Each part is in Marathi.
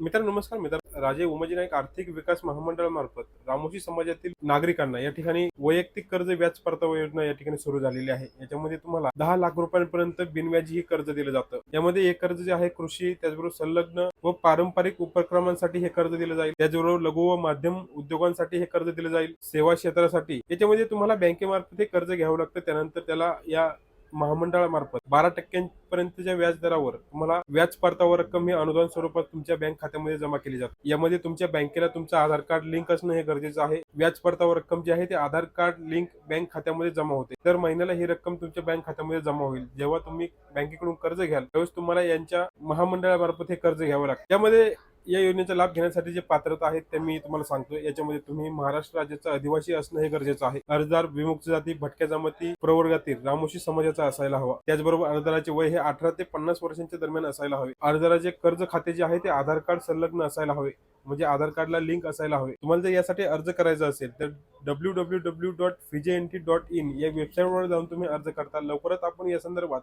मित्रांनो नमस्कार. मित्र राजे उमाजी नाईक आर्थिक विकास महामंडळामार्फत रामोशी समाजातील नागरिकांना या ठिकाणी वैयक्तिक कर्ज व्याज परतावा योजना या ठिकाणी सुरू झालेली आहे. याच्यामध्ये तुम्हाला दहा लाख रुपयांपर्यंत बिनव्याजी हे कर्ज दिलं जातं. यामध्ये हे कर्ज जे आहे कृषी त्याचबरोबर संलग्न व पारंपरिक उपक्रमांसाठी हे कर्ज दिलं जाईल. त्याचबरोबर लघु व माध्यम उद्योगांसाठी हे कर्ज दिलं जाईल. सेवा क्षेत्रासाठी याच्यामध्ये तुम्हाला बँकेमार्फत हे कर्ज घ्यावं लागतं. त्यानंतर त्याला या महामंडळामार्फत बारा टक्क्यांपर्यंतच्या व्याज दरावर तुम्हाला व्याज परतावा रक्कम ही अनुदान स्वरूपात तुमच्या बँक खात्यामध्ये जमा केली जाते. यामध्ये तुमच्या बँकेला तुमचं आधार कार्ड लिंक असणं हे गरजेचं आहे. व्याज परतावा रक्कम जी आहे ते आधार कार्ड लिंक बँक खात्यामध्ये जमा होते. तर महिन्याला ही रक्कम तुमच्या बँक खात्यामध्ये जमा होईल. जेव्हा तुम्ही बँकेकडून कर्ज घ्याल त्यावेळेस तुम्हाला यांच्या महामंडळामार्फत हे कर्ज घ्यावं लागतं. त्यामध्ये या योजनेचा लाभ घेण्यासाठी जे पात्रता आहेत ते मी तुम्हाला सांगतो याच्यामध्ये तुम्ही महाराष्ट्र राज्याचा अधिवासी असणं हे गरजेचं आहे. अर्जदार विमुक्त जाती भटक्या जमाती प्रवर्गातील रामोशी समाजाचा असायला हवा. त्याचबरोबर अर्जदाराचे वय हे अठरा ते पन्नास वर्षांच्या दरम्यान असायला हवे. अर्जदाराचे कर्ज खाते जे आहे ते आधार कार्ड संलग्न असायला हवे. म्हणजे आधार कार्डला लिंक असायला हवे. तुम्हाला जर यासाठी अर्ज करायचा असेल तर डब्ल्यू डब्ल्यू डब्ल्यू डॉट फिजे डॉट इन या वेबसाईटवर जाऊन तुम्ही अर्ज करता. लवकरच आपण या संदर्भात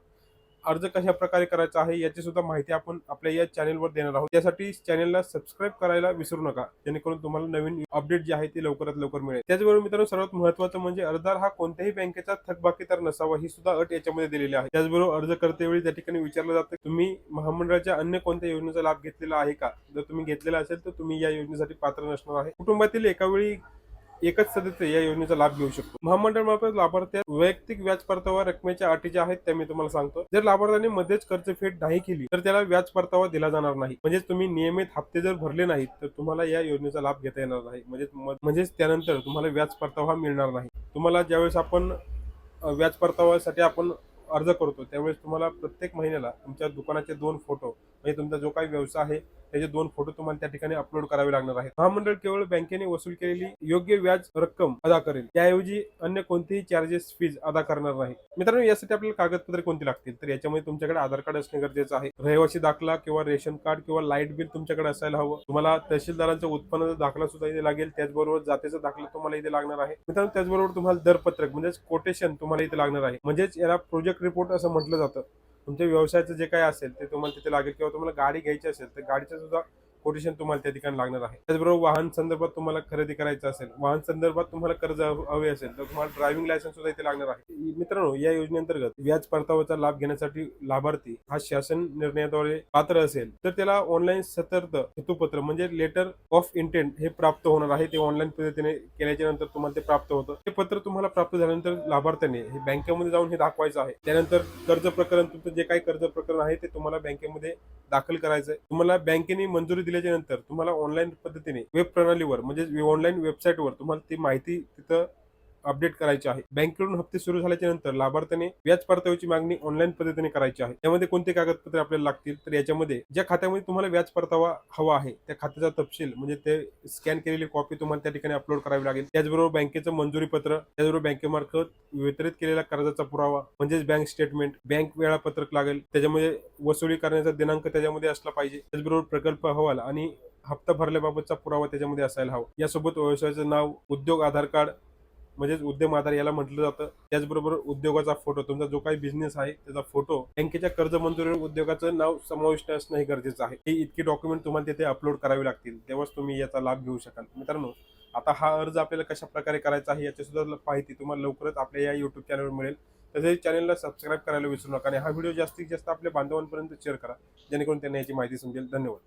अर्ज कशा प्रकारे करायचा आहे याची सुद्धा माहिती आपण आपल्या या चॅनेलवर देणार आहोत. त्यासाठी चॅनेलला सबस्क्राईब करायला विसरू नका जेणेकरून तुम्हाला नवीन अपडेट जे आहे ते लवकरात लवकर मिळेल. त्याचबरोबर मित्रांनो सर्वात महत्वाचं म्हणजे अर्जदार हा कोणत्याही बँकेचा थकबाकीदार नसावा ही सुद्धा अट याच्यामध्ये दिलेली आहे. त्याचबरोबर अर्ज करतेवेळी त्या ठिकाणी विचारलं जातं तुम्ही महामंडळाच्या अन्य कोणत्या योजनेचा लाभ घेतलेला आहे का? जर तुम्ही घेतलेला असेल तर तुम्ही या योजनेसाठी पात्र नसणार आहे. कुटुंबातील एका वेळी एकच सदस्य या योजनेचा लाभ घेऊ शकतो. महामंडळ मार्फत लाभार्थ्या वैयक्तिक व्याज परतावा रकमेच्या अटी ज्या आहेत त्या मी तुम्हाला सांगतो. जर लाभार्थ्याने मध्येच कर्ज फेड नाही केली तर त्याला व्याज परतावा दिला जाणार नाही. म्हणजेच तुम्ही नियमित हप्ते जर भरले नाहीत तर तुम्हाला या योजनेचा लाभ घेता येणार नाही. म्हणजेच म्हणजेच त्यानंतर तुम्हाला व्याज परतावा मिळणार नाही. तुम्हाला ज्यावेळेस आपण व्याज परताव्यासाठी आपण अर्ज करतो त्यावेळेस तुम्हाला प्रत्येक महिन्याला तुमच्या दुकानाचे दोन फोटो म्हणजे तुमचा जो काही व्यवसाय आहे त्याचे दोन फोटो तुम्हाला त्या ठिकाणी अपलोड करावे लागणार आहेत. महामंडळ केवळ बँकेने वसूल केलेली योग्य व्याज रक्कम अदा करेल. त्याऐवजी अन्य कोणतेही चार्जेस फीज अदा करणार नाही. मित्रांनो यासाठी आपल्याला कागदपत्रे कोणती लागतील? तर याच्यामध्ये तुमच्याकडे आधार कार्ड असणे गरजेचं आहे. रहिवासी दाखला किंवा रेशन कार्ड किंवा लाइट बिल तुमच्याकडे असायला हवं. तुम्हाला तहसीलदारांचा उत्पन्नाचा दाखला सुद्धा इथे लागेल. त्याचबरोबर जातीचा दाखला तुम्हाला इथे लागणार आहे. मित्रांनो त्याचबरोबर तुम्हाला दरपत्रक म्हणजेच कोटेशन तुम्हाला इथे लागणार आहे. म्हणजेच याला प्रोजेक्ट रिपोर्ट असं म्हटलं जातं. तुमच्या व्यवसायाचं जे काही असेल ते तुम्हाला तिथे लागेल किंवा तुम्हाला गाडी घ्यायची असेल तर गाडीचं सुद्धा कोटेशन तुम्हाला त्या ठिकाणी लागणार आहे. त्याचबरोबर वाहन संदर्भात तुम्हाला खरेदी करायचं असेल वाहन संदर्भात तुम्हाला कर्ज हवे असेल तर तुम्हाला ड्रायव्हिंग लायसन्स सुद्धा इथे लागणार आहे. मित्रांनो या योजनेअंतर्गत व्याज परतावाचा लाभ घेण्यासाठी लाभार्थी हा शासन निर्णयाद्वारे पात्र असेल तर त्याला ऑनलाईन सतर्क हेतुपत्र म्हणजे लेटर ऑफ इंटेंट हे प्राप्त होणार आहे. ते ऑनलाईन पद्धतीने केल्याच्यानंतर तुम्हाला ते प्राप्त होतं. ते पत्र तुम्हाला प्राप्त झाल्यानंतर लाभार्थ्याने हे बँकेमध्ये जाऊन हे दाखवायचं आहे. त्यानंतर कर्ज प्रकरण तुमचं जे काही कर्ज प्रकरण आहे ते तुम्हाला बँकेमध्ये दाखल करायचं आहे तुम्हाला बँकेने मंजुरी दिली दिल्याच्या नंतर तुम्हाला ऑनलाईन पद्धतीने वेब प्रणालीवर म्हणजे ऑनलाईन वेबसाईटवर तुम्हाला ती माहिती तिथं अपडेट करायचे आहे. बँकेकडून हप्ते सुरू झाल्याच्यानंतर लाभार्थ्याने व्याज परताव्याची मागणी ऑनलाईन पद्धतीने करायची आहे. त्यामध्ये कोणते कागदपत्रे आपल्याला लागतील? तर याच्यामध्ये ज्या खात्यामध्ये तुम्हाला व्याज परतावा हवा आहे त्या खात्याचा तपशील म्हणजे ते स्कॅन केलेली कॉपी तुम्हाला त्या ठिकाणी अपलोड करावी लागेल. त्याचबरोबर बँकेचं मंजुरी पत्र त्याचबरोबर बँकेमार्फत वितरित केलेला कर्जाचा पुरावा म्हणजेच बँक स्टेटमेंट बँक वेळापत्रक लागेल. त्याच्यामध्ये वसुली करण्याचा दिनांक त्याच्यामध्ये असला पाहिजे. त्याचबरोबर प्रकल्प अहवाल आणि हप्ता भरल्याबाबतचा पुरावा त्याच्यामध्ये असायला हवा. यासोबत व्यवसायाचं नाव उद्योग आधार कार्ड म्हणजेच उद्यम आधार याला म्हटलं जातं. त्याचबरोबर उद्योगाचा फोटो तुमचा जो काही बिझनेस आहे त्याचा फोटो बँकेच्या कर्ज मंजुरी उद्योगाचं नाव समाविष्ट असणं हे गरजेचं आहे. ही इतकी डॉक्युमेंट तुम्हाला तिथे अपलोड करावी लागतील. तेव्हाच तुम्ही याचा लाभ घेऊ शकाल. मित्रांनो आता हा अर्ज आपल्याला कशा प्रकारे करायचा आहे याची सुद्धा माहिती तुम्हाला लवकरच आपल्या या युट्यूब चॅनलवर मिळेल. तसेच चॅनलला सबस्क्राईब करायला विसरू नका आणि हा व्हिडिओ जास्तीत जास्त आपल्या बांधवांपर्यंत शेअर करा. जेणेकरून त्यांना याची माहिती समजेल. धन्यवाद.